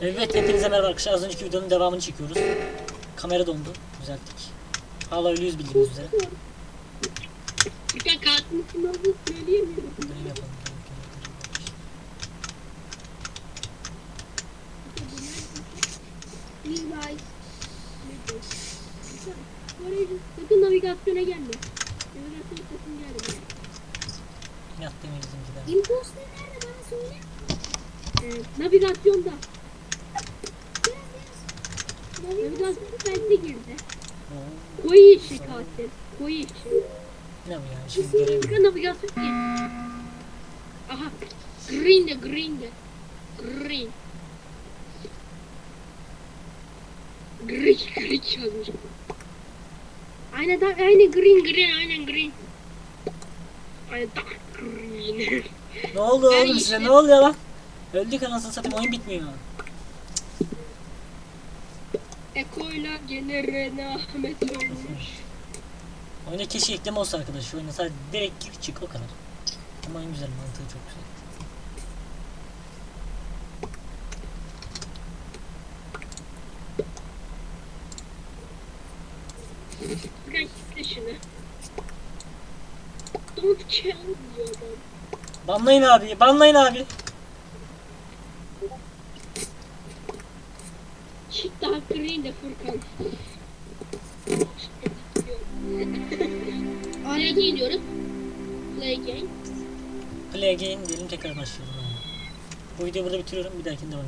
Evet hepinize merhaba arkadaşlar. Az önceki videonun devamını çekiyoruz. Kamera dondu. Düzelttik. Hala ölüyüz bildiğiniz üzere. Bir tane katilin sınavını söyleyemiyorum. Böyle yapalım. Levi. Sakın navigasyona gelme. Navigasyon sakın gelme. Yat demeyiz bizimkiler. Imposter nerede bana söyle. Ee, navigasyonda. Navigasyon bende girdi. Koyu yeşil katil. Koyu yeşil. Ne bu ya? Şimdi göremiyorum. Sakın navigasyon gir. Aha. Green de green de. Green. Green green yazmış. Aynen da aynen green green aynen green. Aynen dark green. Ne oldu Ben oğlum size? Ne oluyor lan? Öldük anasını satayım oyun bitmiyor. Eko'yla gene Rene Ahmet ölmüş. Oyuna keşke ekleme olsa arkadaş. Oyuna sadece direkt gir çık o kadar. Ama oyun güzel mantığı çok güzel. Bırak kitle şunu. Don't kill diyor adam. Banlayın abi, banlayın abi. Çık daha green de Furkan. Play game diyoruz. Play game. Play again diyelim tekrar başlayalım. Bu videoyu burada bitiriyorum. Bir dahakinde devam